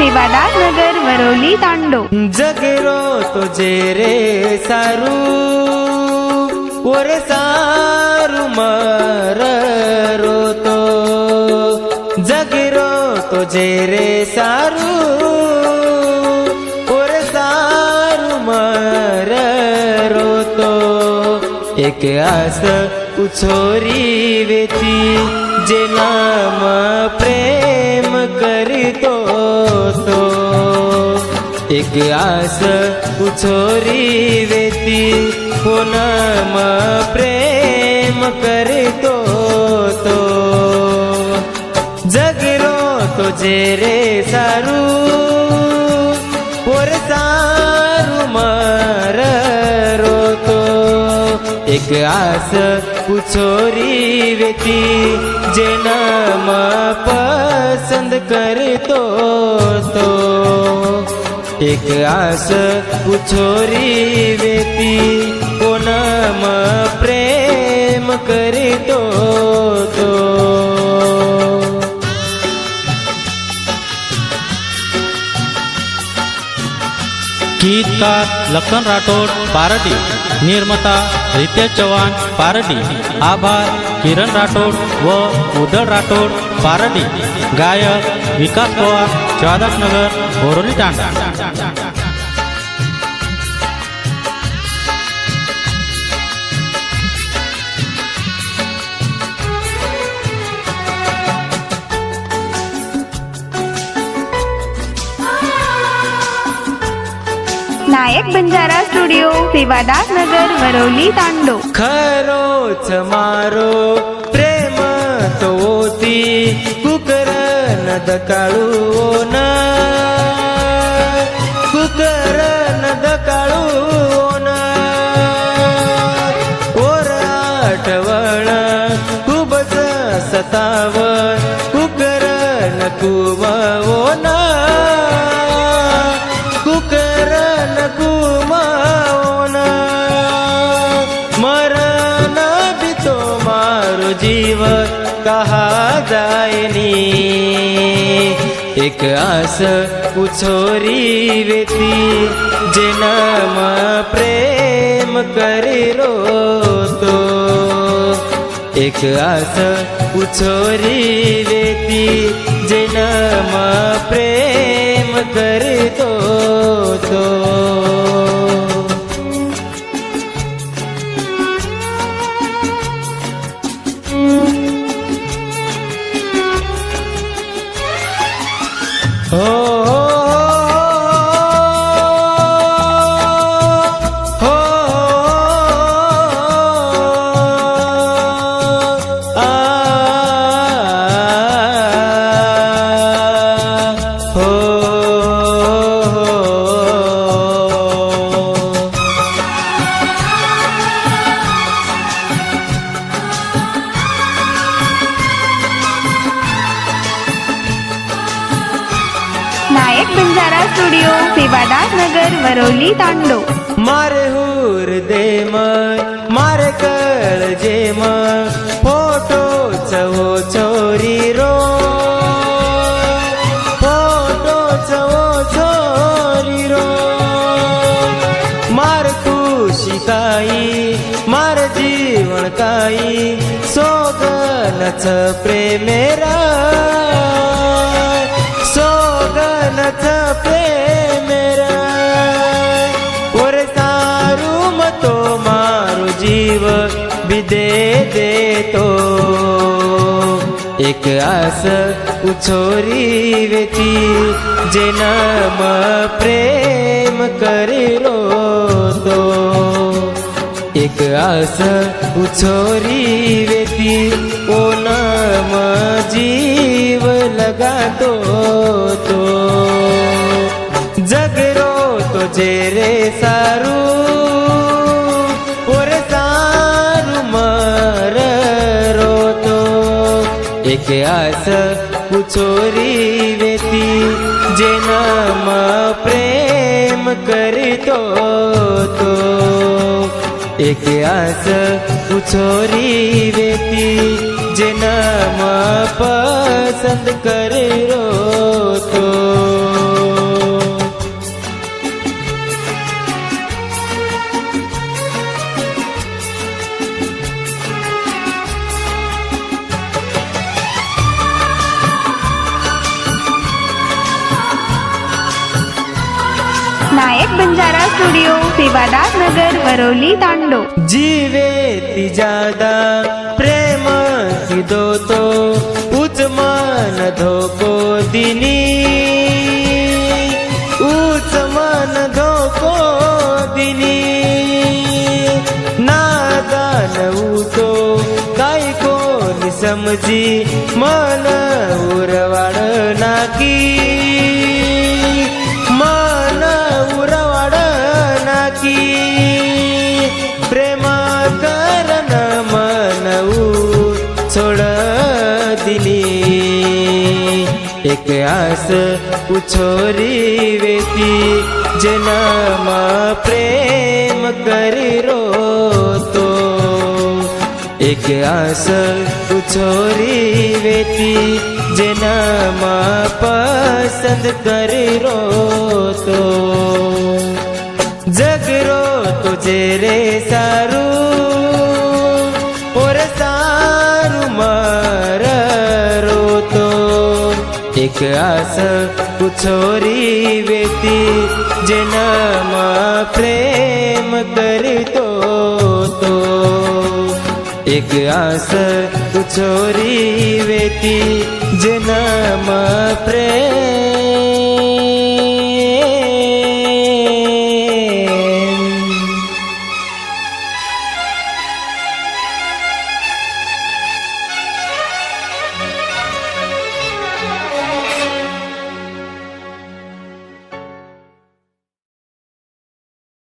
सेवादार नगर वरोली तांडो. जगेरो तुझे रे सारू ओरे सारू मारो तो. जगेरो तुझे रे सारू ओर सारू मर रोतो एक आस कुछोरी वेती જે પ્રેમ કરતો તો એક આસ ઉછોરી વેતી નામ પ્રેમ કરતો તો જગરો તો જે રે સારું, પોર સારું મરરો તો એક આસ ઉછોરી વેતી જેનામાં પસંદ કરતો તો એક આસ ઉછોરી વેતી કોનામ પ્રેમ કરતો તો. ગીતકાર લખન રાઠોડ પારટી નિર્મતા रित्या चव्हाण पारडी आभार किरण राठोड व उदळ राठोड पारडी गायक विकास पवार नगर बोरोली तांडा नायक बंजारा स्टुडिओ सेवादास नगर वरवली तांडो. खरोच मारो प्रेम तो कुकर न दकाळू न कुकरन दकाळू न ओर आठवण खूपच सताव. એક આસ ઉછોરી વેતી જેનામ પ્રેમ કરી રો તો એક આસ ઉછોરી વેતી જેનામ પ્રેમ કરતો Oh. नायक बंजारा स्टुडिओ सेवादास नगर वरवली तांडो. मारे हूर दे मारे मार कळ जे मग फोटो चवो चोरी रो. फोटो चवो चोरी रो. मार खुशी काई मार जीवन काई सोगनच प्रेमेरा. વિદે દેતો એક આસ ઉછોરી વેતી જેનામ પ્રેમ કરેલો તો એક આસ ઉછોરી વેતી ઓ નામ જીવ લગાતો એક આસ પૂછોરી વેતી, જેનામાં પ્રેમ કરતો તો એક આસ પૂછોરી વેતી, જેનામાં પસંદ કર્યો नायक बंजारा स्टुडिओ सेवादार नगर वरोली तांडो. जीवे ती जादा प्रेम सिदो तो उजमान धोको दिनी. उच धोको दिनी. नादान उतो तो काय कोण समजी मन उरवाड नाकी. આસ ઉછોરી વેતી જન્મ પ્રેમ કરી રોતો એક આસ ઉછોરી વેતી જન્મ પસંદ કરી રોતો જગરો તુજે રે સારું, ઓર સારું મા એક આસ પૂછોરી વેતી જેનામાં પ્રેમ કરતો તો એક આસ પૂછોરી વેતી જેનામાં પ્રેમ